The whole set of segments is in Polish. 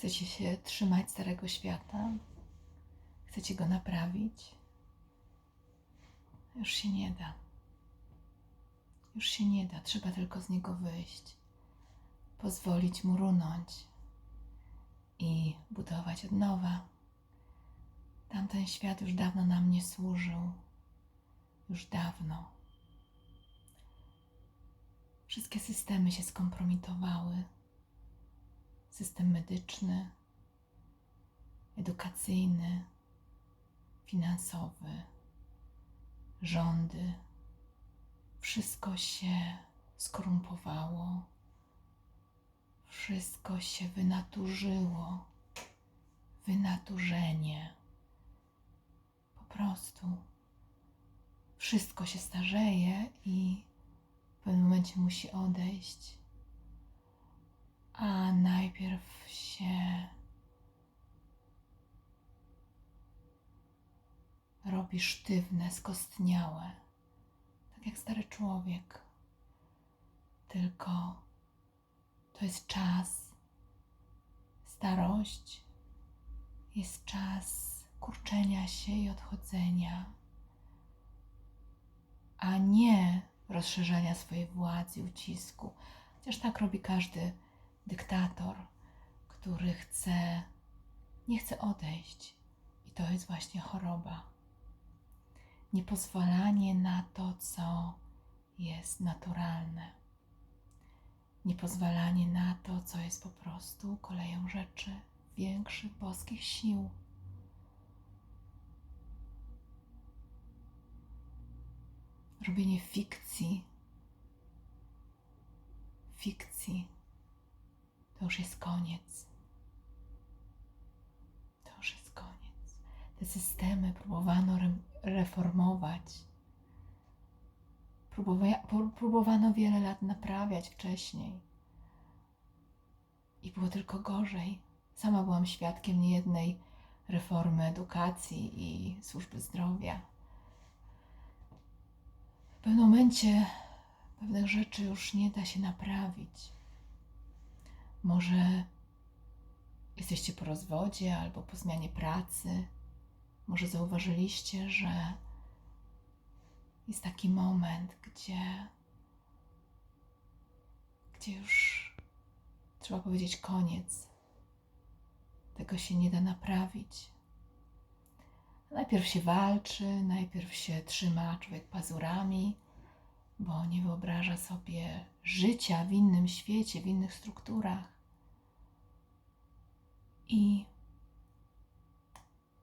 Chcecie się trzymać starego świata? Chcecie go naprawić? Już się nie da. Już się nie da. Trzeba tylko z niego wyjść. Pozwolić mu runąć i budować od nowa. Tamten świat już dawno nam nie służył. Już dawno. Wszystkie systemy się skompromitowały. System medyczny, edukacyjny, finansowy, rządy. Wszystko się skorumpowało. Wszystko się wynaturzyło. Wynaturzenie. Po prostu. Wszystko się starzeje i w pewnym momencie musi odejść. A najpierw się robi sztywne, skostniałe, tak jak stary człowiek. Tylko to jest czas, starość jest czas kurczenia się i odchodzenia, a nie rozszerzania swojej władzy, ucisku. Chociaż tak robi każdy dyktator, który chce, nie chce odejść. I to jest właśnie choroba. Niepozwalanie na to, co jest naturalne. Niepozwalanie na to, co jest po prostu koleją rzeczy większych boskich sił. Robienie fikcji, fikcji, to już jest koniec. To już jest koniec. Te systemy próbowano re- reformować. Próbowa- pró- próbowano wiele lat naprawiać wcześniej. I było tylko gorzej. Sama byłam świadkiem niejednej reformy edukacji i służby zdrowia. W pewnym momencie pewnych rzeczy już nie da się naprawić. Może jesteście po rozwodzie albo po zmianie pracy. Może zauważyliście, że jest taki moment, gdzie, gdzie już trzeba powiedzieć koniec. Tego się nie da naprawić. Najpierw się walczy, najpierw się trzyma człowiek pazurami, bo nie wyobraża sobie życia w innym świecie, w innych strukturach. I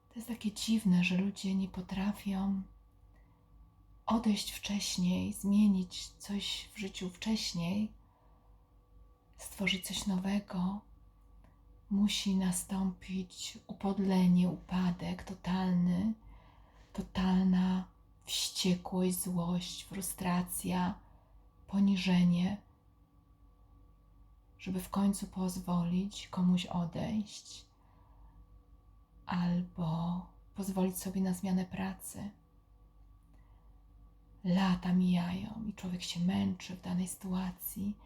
to jest takie dziwne, że ludzie nie potrafią odejść wcześniej, zmienić coś w życiu wcześniej, stworzyć coś nowego. Musi nastąpić upodlenie, upadek totalny, totalna wściekłość, złość, frustracja, poniżenie, żeby w końcu pozwolić komuś odejść albo pozwolić sobie na zmianę pracy. Lata mijają i człowiek się męczy w danej sytuacji,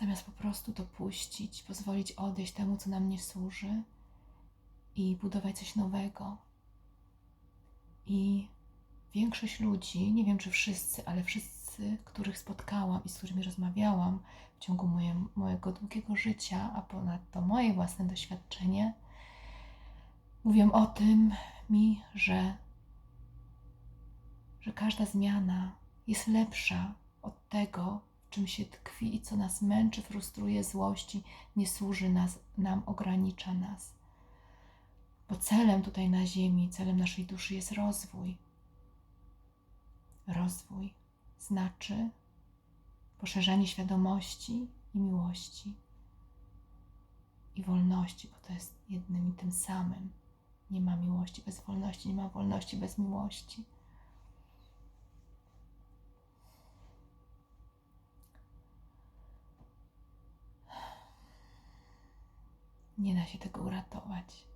zamiast po prostu dopuścić, pozwolić odejść temu, co nam nie służy i budować coś nowego. I większość ludzi, nie wiem czy wszyscy, ale wszyscy, których spotkałam i z którymi rozmawiałam w ciągu moje, mojego długiego życia, a ponadto moje własne doświadczenie, mówią o tym mi, że, że każda zmiana jest lepsza od tego, w czym się tkwi i co nas męczy, frustruje, złości, nie służy nas, nam, ogranicza nas. Bo celem tutaj na Ziemi, celem naszej duszy jest rozwój. Rozwój znaczy poszerzanie świadomości i miłości i wolności, bo to jest jednym i tym samym. Nie ma miłości bez wolności, nie ma wolności bez miłości. Nie da się tego uratować.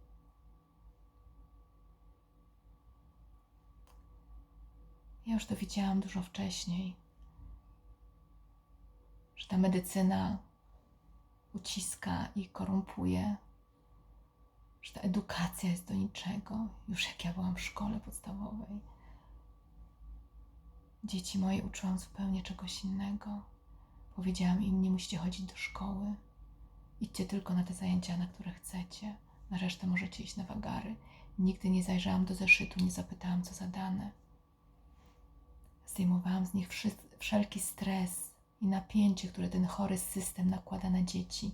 Ja już to widziałam dużo wcześniej, że ta medycyna uciska i korumpuje że ta edukacja jest do niczego, już jak ja byłam w szkole podstawowej. Dzieci moje uczyłam zupełnie czegoś innego. Powiedziałam im, nie musicie chodzić do szkoły. Idźcie tylko na te zajęcia, na które chcecie. Na resztę możecie iść na wagary. Nigdy nie zajrzałam do zeszytu, nie zapytałam, co zadane. Zdejmowałam z nich wszelki stres i napięcie, które ten chory system nakłada na dzieci.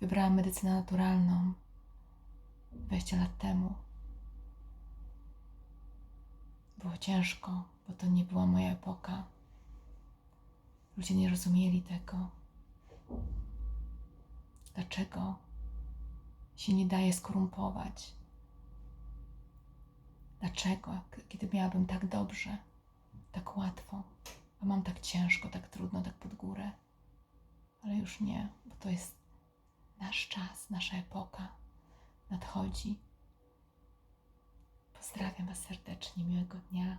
Wybrałam medycynę naturalną 20 lat temu. Było ciężko, bo to nie była moja epoka. Ludzie nie rozumieli tego. Dlaczego się nie daje skorumpować? Dlaczego, kiedy miałabym tak dobrze, tak łatwo, a mam tak ciężko, tak trudno, tak pod górę? Ale już nie, bo to jest nasz czas, nasza epoka nadchodzi. Pozdrawiam Was serdecznie, miłego dnia.